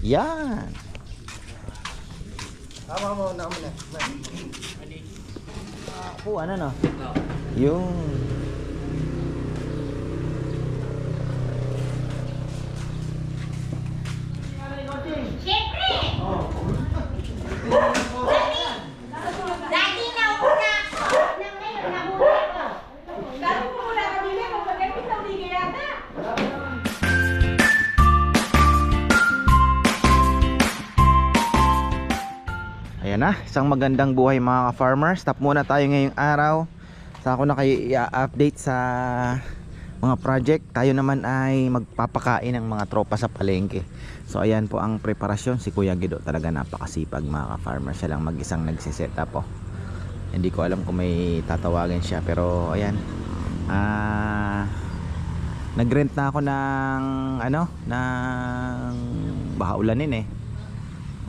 Yan. Tama mo na mo na. Po, ano no? Yung... isang magandang buhay mga ka-farmer. Stop muna tayo ngayong araw. Sa ako na kayo i-update sa mga project. Tayo naman ay magpapakain ng mga tropa sa palengke. So ayan po ang preparasyon. Si Kuya Gido talaga napakasipag mga ka-farmer. Siya lang mag-isang nagsiset up po. Hindi ko alam kung may tatawagin siya. Pero ayan. Ah... Nag-rent na ako ng ano, ng baha ulanin eh.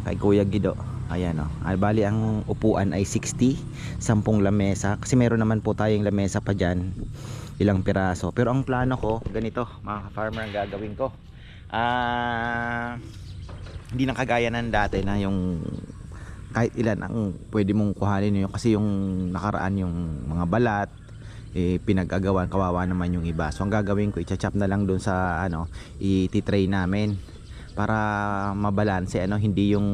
Kay Kuya Gido. Ayan o. Oh. bali ang upuan ay 60. 10 lamesa. Kasi meron naman po tayong lamesa pa dyan. Ilang piraso. Pero ang plano ko, ganito mga farmer ang gagawin ko. Ah... hindi na kagaya ng dati na yung kahit ilan ang pwede mong kuhanin yun kasi yung nakaraan yung mga balat eh, pinag-agawan kawawa naman yung iba so ang gagawin ko i-chop na lang doon sa ano i-tray namin para mabalanse ano hindi yung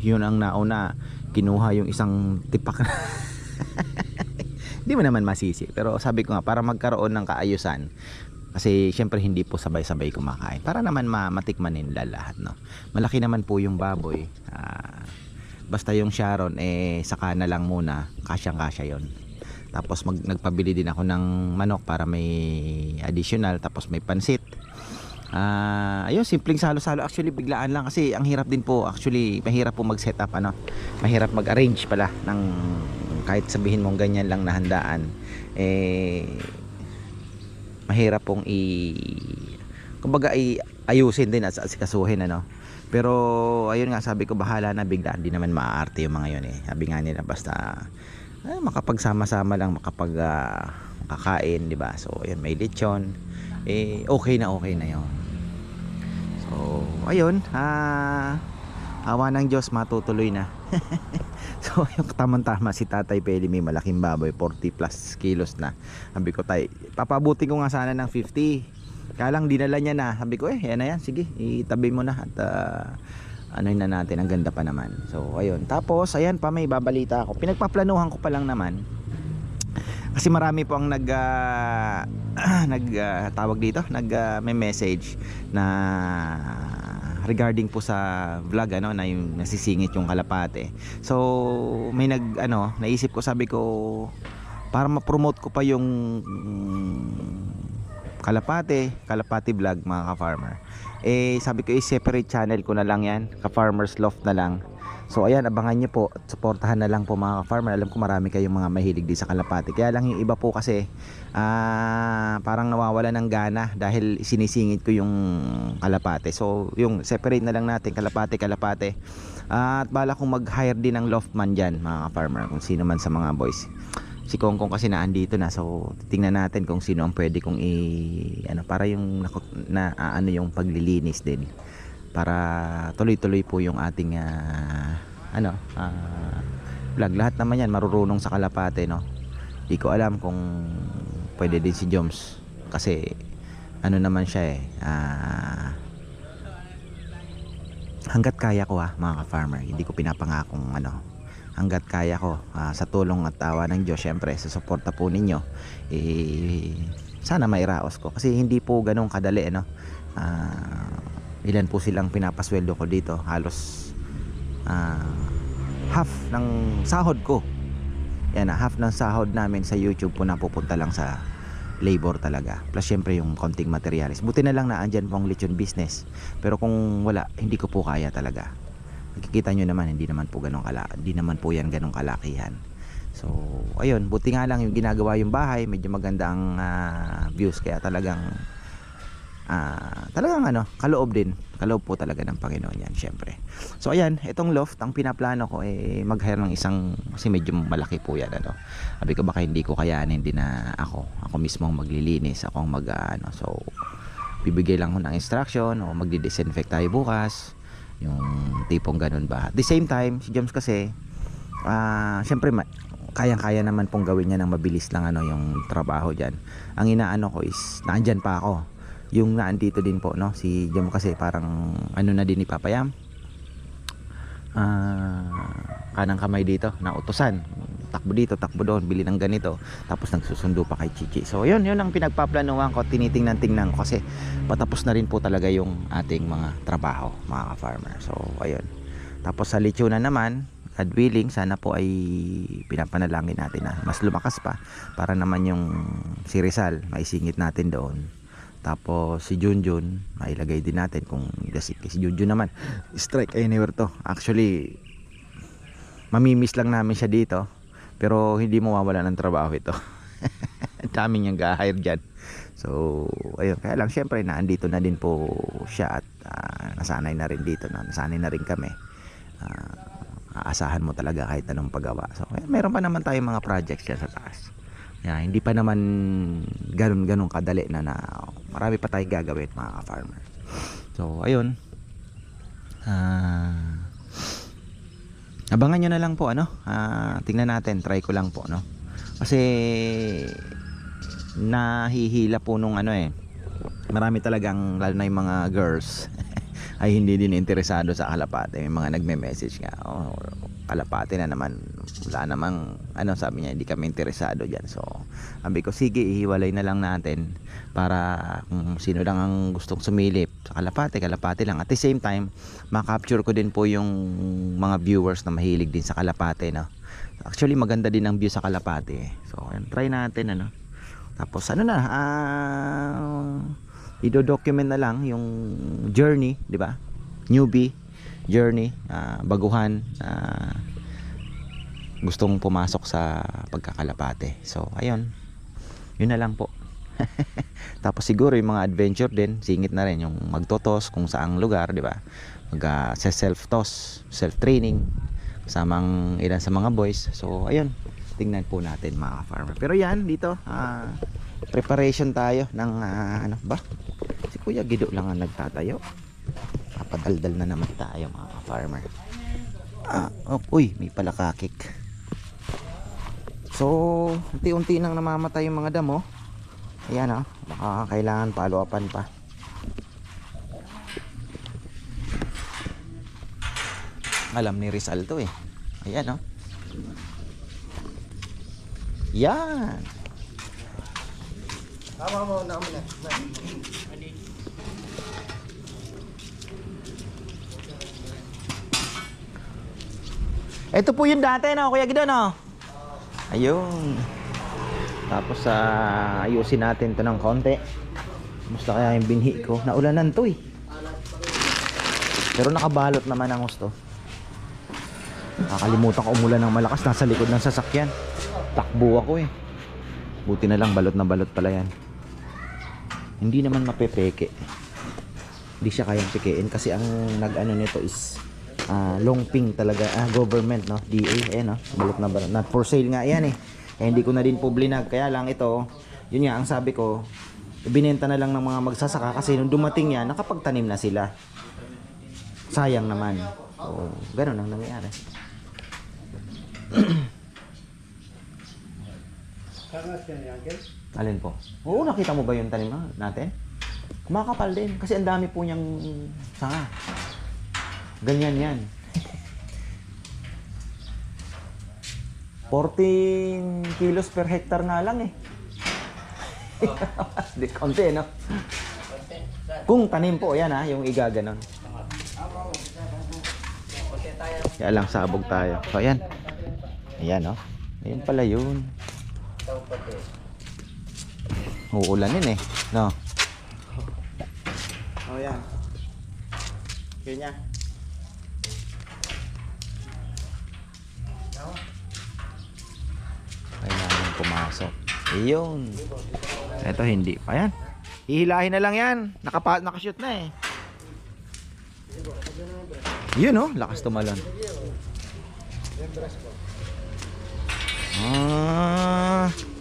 yun ang nauna kinuha yung isang tipak hindi mo naman masisi pero sabi ko nga para magkaroon ng kaayusan kasi syempre hindi po sabay-sabay kumakain. Para naman ma matikman lahat no? Malaki naman po yung baboy. Ah, basta yung Sharon eh saka na lang muna kasyang kasya yon tapos mag, nagpabili din ako ng manok para may additional tapos may pansit Ah, ayun, simpleng salo-salo. Actually, biglaan lang kasi ang hirap din po. Actually, mahirap po mag-set up ano. Mahirap mag-arrange pala ng kahit sabihin mong ganyan lang na handaan. Eh mahirap pong i kumbaga i ayusin din at asikasuhin ano. Pero ayun nga sabi ko bahala na biglaan di naman maaarte yung mga yun eh. Sabi nga nila basta ay, makapagsama-sama lang makapag ah, makakain, di ba? So ayun may lechon. Eh okay na okay na 'yon. So ayun, ah awa ng Diyos matutuloy na. so yung tamang-tama si Tatay Peli may malaking baboy 40 plus kilos na. Sabi ko tay, papabuti ko nga sana ng 50. Kaya dinala niya na. Sabi ko eh, yan na yan. Sige, itabi mo na at ah, ano na natin, ang ganda pa naman. So, ayun. Tapos, ayan pa, may babalita ako. Pinagpaplanuhan ko pa lang naman. Kasi marami po ang nag ah, nag ah, tawag dito, nag ah, may message na regarding po sa vlog ano na yung nasisingit yung kalapate. So may nag ano, naisip ko sabi ko para ma-promote ko pa yung mm, kalapate, kalapate vlog mga ka-farmer. Eh sabi ko i-separate channel ko na lang yan, ka-farmers loft na lang. So ayan, abangan nyo po at supportahan na lang po mga ka-farmer. Alam ko marami kayong mga mahilig din sa kalapate. Kaya lang yung iba po kasi ah parang nawawala ng gana dahil sinisingit ko yung kalapate. So yung separate na lang natin kalapate, kalapate. Ah, at bala kong mag-hire din ng loftman dyan mga ka-farmer kung sino man sa mga boys. Si Kongkong kasi naandito na so tingnan natin kung sino ang pwede kong i ano para yung naku- na, ah, ano yung paglilinis din para tuloy-tuloy po yung ating ah, ano ah, vlog. Lahat naman yan marurunong sa kalapate no? Di ko alam kung pwede din si Joms kasi ano naman siya eh ah, hanggat kaya ko ha mga ka-farmer. Hindi ko pinapangakong ano. Hanggat kaya ko ah, sa tulong at tawa ng Diyos syempre sa suporta po ninyo eh, sana mairaos ko. Kasi hindi po ganun kadali no? Ah, ilan po silang pinapasweldo ko dito? Halos ah, half ng sahod ko. Yan na half ng sahod namin sa YouTube po napupunta lang sa labor talaga. Plus syempre yung konting materialis. Buti na lang na andyan pong lechon business. Pero kung wala hindi ko po kaya talaga. Nakikita nyo naman hindi naman po ganun kala hindi naman po yan ganun kalakihan. So ayun buti nga lang yung ginagawa yung bahay. Medyo maganda ang ah, views. Kaya talagang ah, talagang ano, kaloob din. Kaloob po talaga ng Panginoon yan, syempre. So ayan, itong loft, ang pinaplano ko eh mag-hire ng isang kasi medyo malaki po yan ano. Sabi ko baka hindi ko kayanin din na ako, ako mismo ang maglilinis, ako ang mag ah, ano. So bibigay lang ko ng instruction o magdi-disinfect tayo bukas. Yung tipong ganun ba. At the same time, si James kasi, ah syempre, kayang-kaya naman pong gawin niya ng mabilis lang ano yung trabaho diyan. Ang inaano ko is naandyan pa ako. Yung naandito din po no si Jam kasi parang ano na din ipapayam. Ah, kanang kamay dito na utusan. Takbo dito, takbo doon, bili ng ganito. Tapos nagsusundo pa kay Chichi. So, yun, yun ang pinagpaplanuhan ko. Tinitingnan-tingnan ko kasi patapos na rin po talaga yung ating mga trabaho, mga ka-farmer. So, ayun. Tapos sa lechonan naman, God willing, sana po ay pinapanalangin natin na mas lumakas pa para naman yung si Rizal, maisingit natin doon. Tapos si Junjun, mailagay din natin kung si, si Junjun naman, strike anywhere to. Actually, mamimiss lang namin siya dito, pero hindi mawawala ng trabaho ito. Dami niyang ga-hire dyan. So, ayun, kaya lang syempre naandito na din po siya at ah, nasanay na rin dito, no? nasanay na rin kami. Ah, aasahan mo talaga kahit anong paggawa. So, meron pa naman tayong mga projects dyan sa taas. Yeah, hindi pa naman ganun ganun kadali na na marami pa tayong gagawin mga ka-farmer. So, ayun. Ah, abangan nyo na lang po ano. Ah, tingnan natin, try ko lang po no. Kasi nahihila po nung ano eh. Marami talagang lalo na yung mga girls ay hindi din interesado sa kalapate. May mga nagme-message nga, oh, kalapate na naman. Wala namang, ano sabi niya, hindi kami interesado dyan. So, sabi ko, sige, ihiwalay na lang natin para kung sino lang ang gustong sumilip sa kalapate, kalapate lang. At the same time, makapture ko din po yung mga viewers na mahilig din sa kalapate, no? Actually, maganda din ang view sa kalapate. eh. So, try natin, ano? Tapos, ano na, ah ido-document na lang yung journey, di ba? Newbie journey, ah, baguhan, ah, gustong pumasok sa pagkakalapate. So, ayun. Yun na lang po. Tapos siguro yung mga adventure din, singit na rin yung magtotos kung saang lugar, di ba? Mag ah, sa self-toss, self-training, kasamang ilan sa mga boys. So, ayun. Tingnan po natin mga farmer. Pero yan, dito, ah, preparation tayo ng ah, ano ba? Kuya Gido lang ang nagtatayo. Papadaldal na naman tayo mga farmer. Ah, oh, uy, may palakakik. So, unti-unti nang namamatay yung mga damo. Ayan oh, baka kailangan follow-upan pa. Alam ni Rizal to eh. Ayan oh. Yan. Tama mo na mo na. Ito po yung dati no, Kuya Gido no. Ayun. Tapos sa ayusin natin 'to ng konti. Musta kaya yung binhi ko? Naulanan 'to eh. Pero nakabalot naman ang gusto. Nakakalimutan ko umulan ng malakas nasa likod ng sasakyan. Takbo ako eh. Buti na lang balot na balot pala yan. Hindi naman mapepeke. Hindi siya kayang pekein kasi ang nag-ano nito is ah, long ping talaga ah, government no? DA eh no? Balot na not for sale nga yan eh. Eh hindi ko na din po blinag. Kaya lang ito yun nga ang sabi ko binenta na lang ng mga magsasaka kasi nung dumating yan nakapagtanim na sila. Sayang naman. So ganun ang nangyayari. Yan yan, Gil. Alin po? Oo nakita mo ba yung tanim na- natin? Kumakapal din kasi ang dami po niyang sanga. Ganyan yan. 14 kilos per hectare nga lang eh. Di konti no? Kung tanim po yan ha yung igaganon. Kaya lang sabog tayo. So ayan. Ayan no ayan pala yun uulanin eh. No. Oh, yan. Kanya. kailangan pumasok. Iyon ito hindi pa yan. Hihilahin na lang yan. Nakapa nakashoot na eh. Yun oh. Lakas tumalon. Ah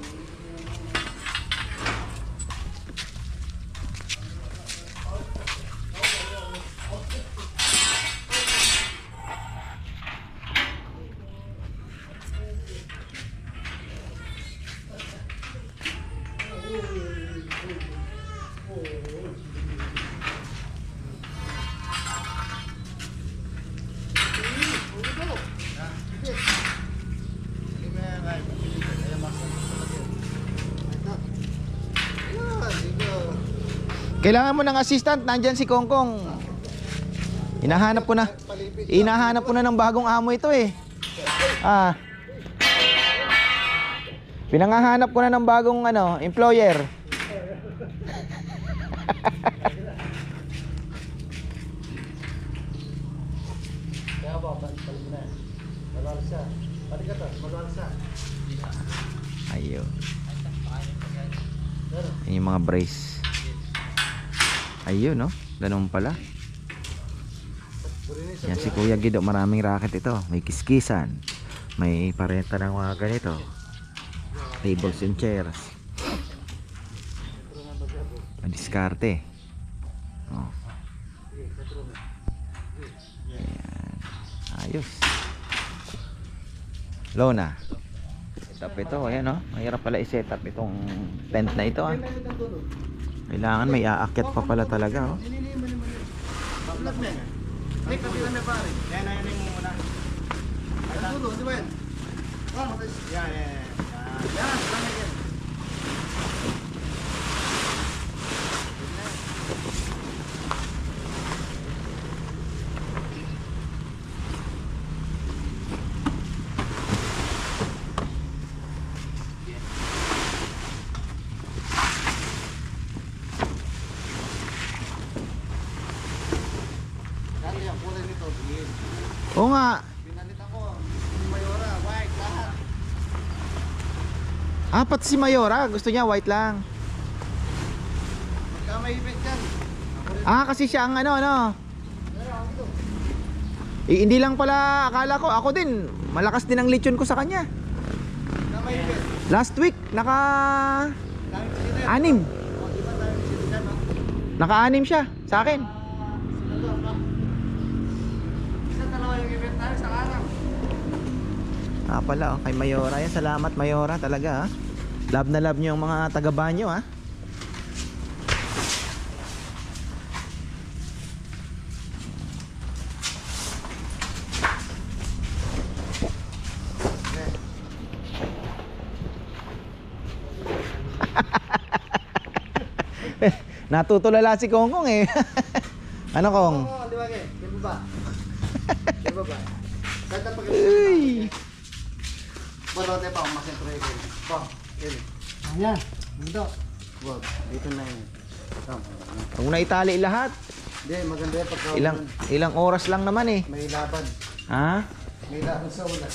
Kailangan mo ng assistant, nandyan si Kongkong. Hinahanap ko na. Hinahanap ko na ng bagong amo ito eh. Ah. Pinangahanap ko na ng bagong ano, employer. Kaya ba, balik na. Malalsa. Balik ka to, malalsa. Ayun. Yan yung mga brace. Ayun, no? Ganun pala. Yan si Kuya Gido, maraming racket ito. May kiskisan. May parenta ng mga ganito. Tables and chairs. Ang diskarte. Oh. Ayan. Ayos. Lona. Setup ito, ayan oh. Mahirap pala i-set up itong tent na ito ah. Kailangan may aakyat pa pala talaga oh. Yan. Ay, kapila na pare. Yan yan yan? Oh, yan, yan, yan. Yan, yan, yan. Kaya yan, kulay nito, green. Oo nga. Pinalit ako. Mayora, white, lahat. Apat si Mayora, gusto niya white lang. Pagka may event yan. Ah, kasi siya ang ano, ano. Eh, hindi lang pala, akala ko, ako din, malakas din ang lechon ko sa kanya. Last week, naka... Anim. Naka-anim siya sa akin. Sila doon, no? Isa dalawa yung event tayo sa araw. Ah pala, oh, kay Mayora. Yan, salamat Mayora talaga ah. Love na love niyo yung mga taga-banyo ah. Natutulala si Kongkong eh. ano Kong? Oo, di ba? Di ba ba? Di ba ba? Uy! Barote pa, masentro yun. Pa, yun. Ayan, dito. Wag, dito na yun. Tama. Huwag na itali lahat. Hindi, maganda yan pagka Ilang ilang oras lang naman eh. may laban. Ha? May laban sa ulan.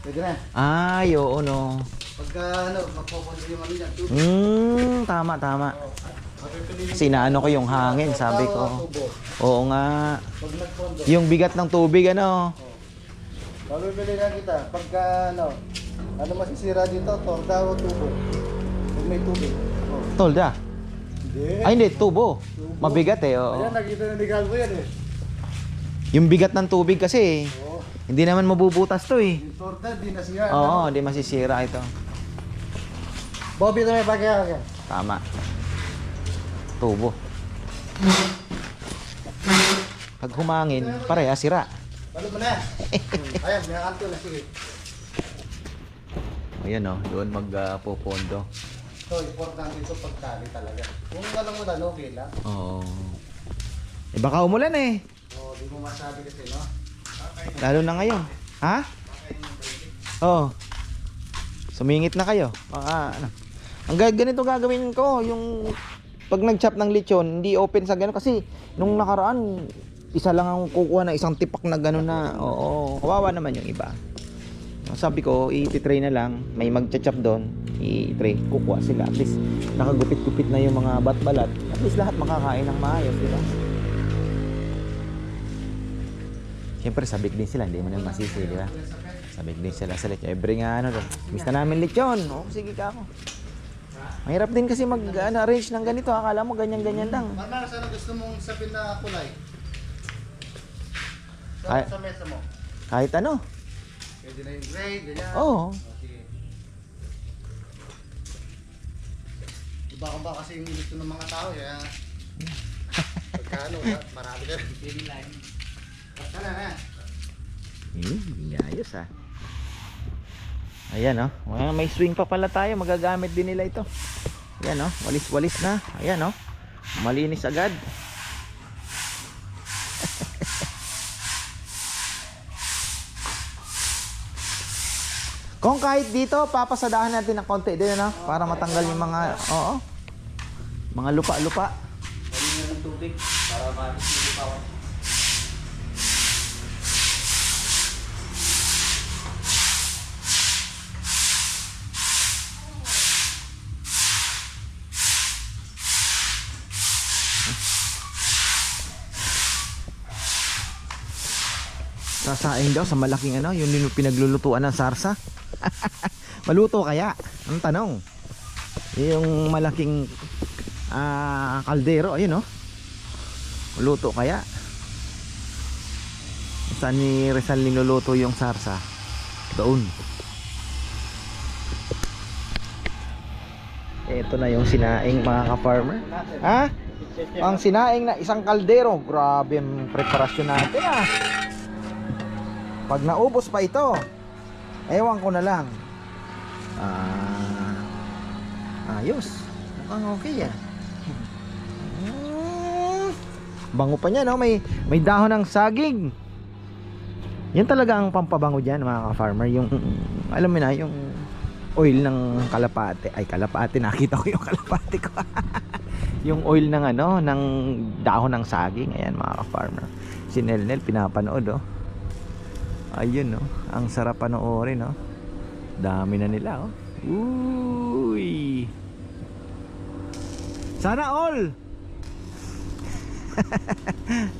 Pwede na. Ay, oo no. Pagka ano, magpupunta yung ano yan. Hmm, tama tama. Mapipili Kasi naano ko yung hangin, sabi ko. Oo nga. Yung bigat ng tubig ano. Mapipili na kita. Pagka ano, ano masisira dito, torda o tubo. Pag may tubig. Oh. Tolda. Hindi. Ay hindi, tubo. Mabigat eh, oo. Ayan, nakita na ni Galvo yan eh. Yung bigat ng tubig kasi, Oo. hindi naman mabubutas to eh. Yung torda, di nasira. Oo, hindi masisira ito. Bobby na may bagay. Tama. Tubo. Pag humangin, pareha sira. Balo mo na. Ayan, may na. Sige. Ayan oh, doon magpupondo. So, importante ito pagtali talaga. Kung alam mo na, okay lang. Oo. Eh baka umulan eh. O, di mo masabi kasi, no? Lalo na ngayon. Ha? Oo. Sumingit na kayo. Ah, ano. Ang ga- ganito gagawin ko, yung pag nag-chop ng lechon, hindi open sa gano'n kasi nung nakaraan isa lang ang kukuha na isang tipak na gano'n na. Oo, kawawa naman yung iba. Sabi ko, i-tray na lang, may mag-chop doon, i-tray, kukuha sila. At least nakagupit-gupit na yung mga bat-balat. At least lahat makakain ng maayos, di ba? Siyempre, sabik din sila, hindi mo na masisi, di ba? Sabik din sila sa lechon. Every nga ano doon. Miss na namin lechon. O, sige ka ako. Mahirap din kasi mag ano, ng ganito. Akala mo ganyan-ganyan lang. Parang sana gusto mong sabihin na kulay. Ay. sa mesa mo. Kahit ano. Pwede na yung gray, ganyan. Oo. Sige. Iba ka ba kasi yung gusto ng mga tao, kaya... Pagka ano, marami ka rin. Pili line. Basta na na. Eh, hindi ayos ah. Ayan oh. Mga may swing pa pala tayo. Magagamit din nila ito. Ayan oh. Walis-walis na. Ayan oh. Malinis agad. Kung kahit dito, papasadahan natin ng konti din, ano? Para matanggal yung mga, oo. Mga lupa-lupa. Sasaing daw sa malaking ano, yung linu- pinaglulutuan ng sarsa. Maluto kaya? Ang tanong. Yung malaking ah, kaldero, ayun oh. Maluto kaya? Saan ni Rizal niluluto yung sarsa? Doon. Ito na yung sinaing mga ka-farmer. Ha? Ang sinaing na isang kaldero. Grabe ang preparasyon natin ah. Pag naubos pa ito, ewan ko na lang. Ah, ayos. Mukhang okay ah. Mm, Bango pa niya, no? May, may dahon ng saging. Yan talaga ang pampabango dyan, mga ka-farmer. Yung, alam mo na, yung oil ng kalapate. Ay, kalapate. Nakita ko yung kalapate ko. yung oil ng ano, ng dahon ng saging. Ayan, mga ka-farmer. Si Nelnel, pinapanood, oh. Ayun no, ang sarap panoorin no. Dami na nila oh. Uy. Sana all.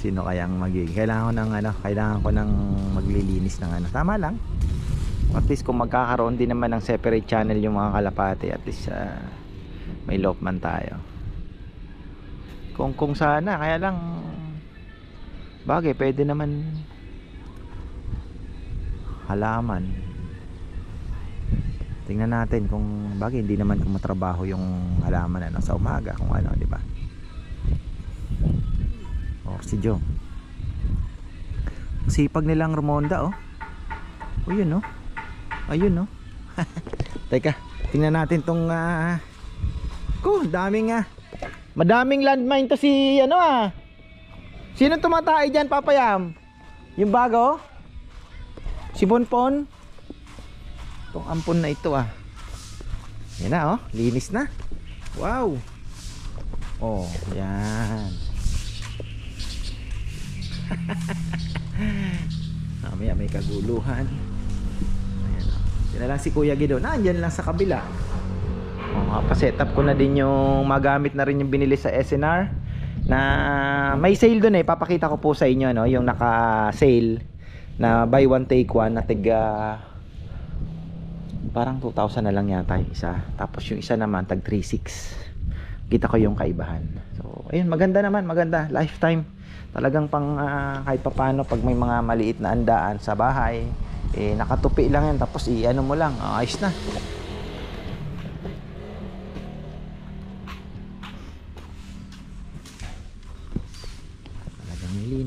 Sino kayang magiging? Kailangan ko ng ano, kailangan ko ng maglilinis ng ano. Tama lang. At least kung magkakaroon din naman ng separate channel yung mga kalapate, at least ah, may loop man tayo. Kung kung sana, kaya lang Bagay, pwede naman halaman. Tingnan natin kung bagay hindi naman kung matrabaho yung halaman ano sa umaga kung ano, di ba? Oh, si Joe. Sipag nilang Ramonda, oh. Oh, yun, oh. Ayun, oh. Teka, tingnan natin tong ah Ko, daming ah. Madaming landmine to si ano ah. Sino tumatay dyan, Papayam? Yung bago? Si Bonpon? Itong ampon na ito ah. Yan na oh, linis na. Wow. Oh, yan. Mamaya may kaguluhan. Ayan oh. Yan lang si Kuya Gido. Nandyan lang sa kabila. Oh, pa-set up ko na din yung magamit na rin yung binili sa SNR na may sale doon eh. Papakita ko po sa inyo no yung naka sale na buy one take one na tiga parang 2,000 na lang yata isa. Tapos yung isa naman tag 3,600 kita ko yung kaibahan. So ayun maganda naman maganda. Lifetime. Talagang pang ah, kahit papano pag may mga maliit na andaan sa bahay eh nakatupi lang yan. Tapos i-ano mo lang ah, ayos na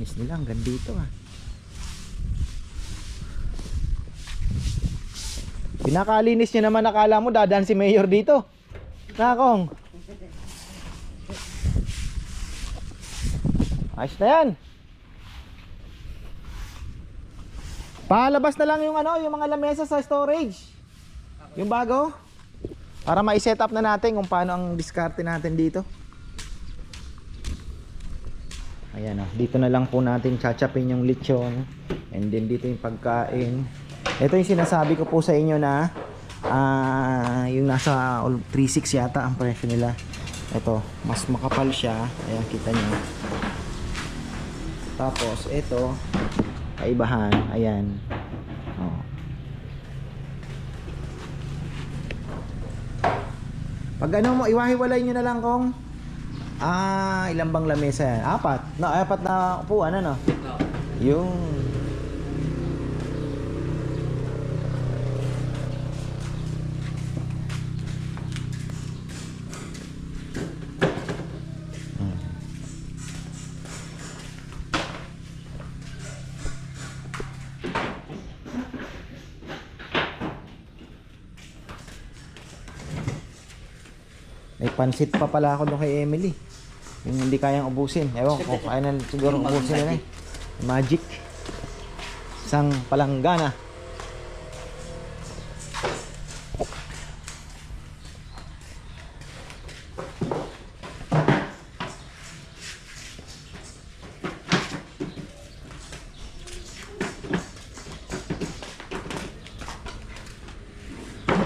Nilinis nila hanggang dito ah. Pinakalinis niya naman nakala mo dadaan si Mayor dito. Nakong. Ayos na yan. Palabas na lang yung ano, yung mga lamesa sa storage. Yung bago. Para ma-set up na natin kung paano ang diskarte natin dito. Ayan oh, dito na lang po natin chachapin yung lechon and then dito yung pagkain. Ito yung sinasabi ko po sa inyo na ah yung nasa 36 yata ang presyo nila. Ito, mas makapal siya. Ayan, kita nyo. Tapos, ito, kaibahan. Ayan. Oh. Pag ano mo, iwahiwalay nyo na lang kung Ah, ilang bang lamesa yan? Apat. No, apat na upuan, ano? Yung... Pansit pa pala ako doon kay Emily. Yung hindi kayang ubusin. Ewan ko, kaya na siguro ubusin nila eh. Magic. Isang palanggana.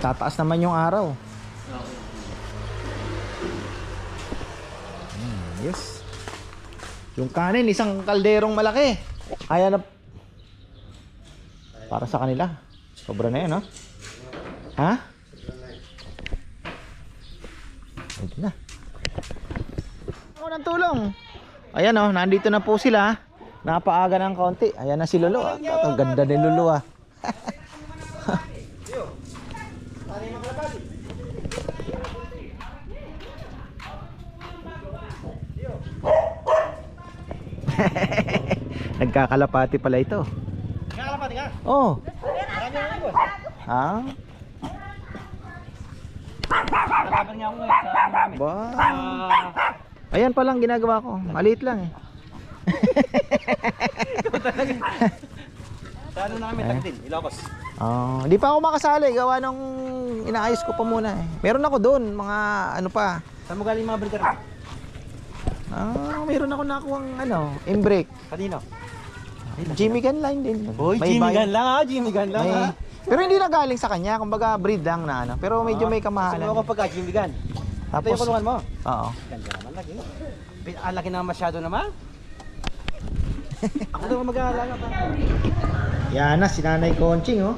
Tataas naman yung araw. Yes. Yung kanin, isang kalderong malaki. Kaya na... Para sa kanila. Sobra na yan, no? Ha? Pwede na. Ako ng tulong. Ayan, oh, nandito na po sila. Napaaga ng konti. Ayan na si Lolo. ah. Ang ganda ni Lolo, ah. Nagkakalapati pala ito. Kakalapati ka. Oh. Ang ibon. Ha? Kalaban nga ako ngayon sa marami. Ba. Ah, Ayan pa lang ginagawa ko. Maliit lang eh. sa ano namin, Tagdin, Ilocos. Ah, hindi pa ako makasali gawa nung inaayos ko pa muna eh. Meron ako doon, mga ano pa. Saan mo galing mga breeder? Ah, meron ako nakuha ano, embrake. Kanino? Jimmy Gun line din. Boy, May Jimmy bay- Gun lang ha, Jimmy Gun lang ha. Pero hindi na galing sa kanya, kumbaga breed lang na ano. Pero medyo may kamahalan. Subukan ko pagka Jimmy Gun. Ito Tapos, yung kulungan mo. oo. Ganda naman lagi. Pi- Ah, laki naman masyado naman. Ako naman mag-aalaga pa. Yan na, si Nanay Conching, oh.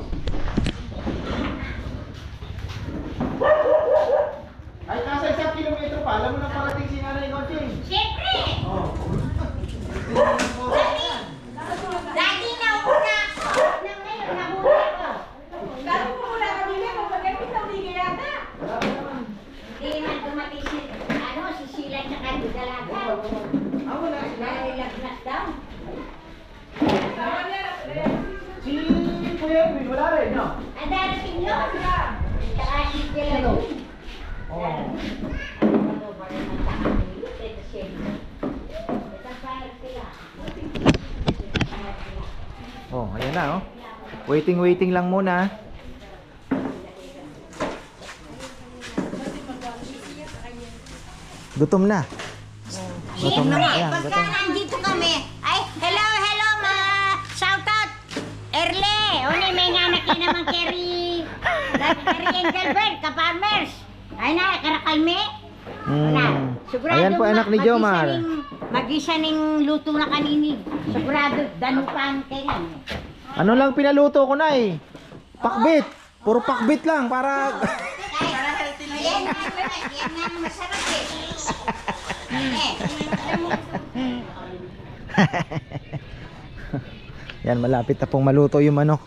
Ay, nasa isang kilometro pa. Alam mo na parating si Nanay Conching. Siyempre! Oh. Dati, dati nauna ako. Nang ngayon, nahuli ako. Lalo mo muna kanina, magbagay sa uli yata. Hindi na dumating si, ano, si Sheila at saka yung dalaga. Ah, wala. Nalilagnas daw. Sama niya, Si Kuya Edwin, wala rin, no? Ang darating yun. Saka si Sheila. Oh. Oh, ayan na, oh. Waiting, waiting lang muna. Gutom na. Gutom na. Ayan, gutom. Uni may nga nakin naman keri, keri Angel Bird, ka-farmers, ay na, karakalme, wala, Mm. sigurado Ayan po anak ni ma- Jomar. magisa ning- luto na kanini, sigurado, danupan kailan. Ano lang pinaluto ko na eh. Pakbit. Puro pakbit lang para... Para healthy na yan. Yan ang masarap eh. Yan, malapit na pong maluto yung manok.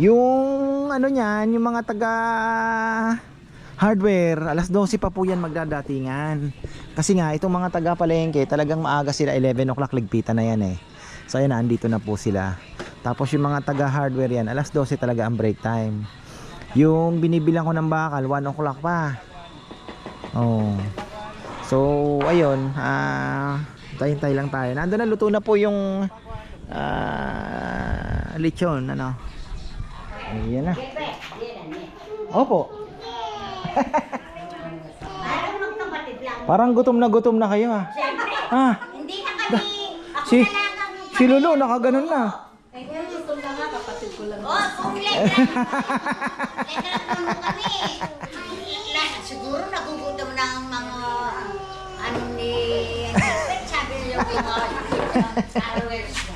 Yung ano niyan, yung mga taga hardware, alas 12 pa po yan magdadatingan. Kasi nga, itong mga taga palengke, talagang maaga sila, 11 o'clock ligpitan na yan eh. So ayan, andito na po sila. Tapos yung mga taga hardware yan, alas 12 talaga ang break time. Yung binibilang ko ng bakal, 1 o'clock pa. Oh. So, ayun, ah, tayo-tayo lang tayo. Nandun na, luto na po yung ah, lechon, ano. Ayan na. Opo, Parang magkapatid lang. parang gutom na gutom na kayo ah. Siyempre, Ah, hindi na kami, ako si, na lang ang si Lolo, nakaganon na. Oh, kung letra. letra tulong kami. La, siguro nagugutom na ang mga ano ni sabi niyo yung mga followers mo.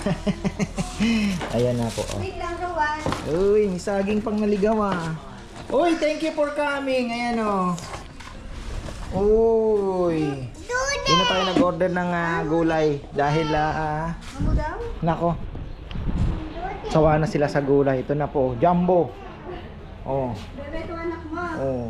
Ayan na po. Oh. Uy, may saging pang naligaw ah. Uy, thank you for coming. Ayan oh. Uy. Hindi na tayo nag-order ng ah, gulay dahil ah, nako. Sawa na sila sa gulay. Ito na po, jumbo. Oh. Oh.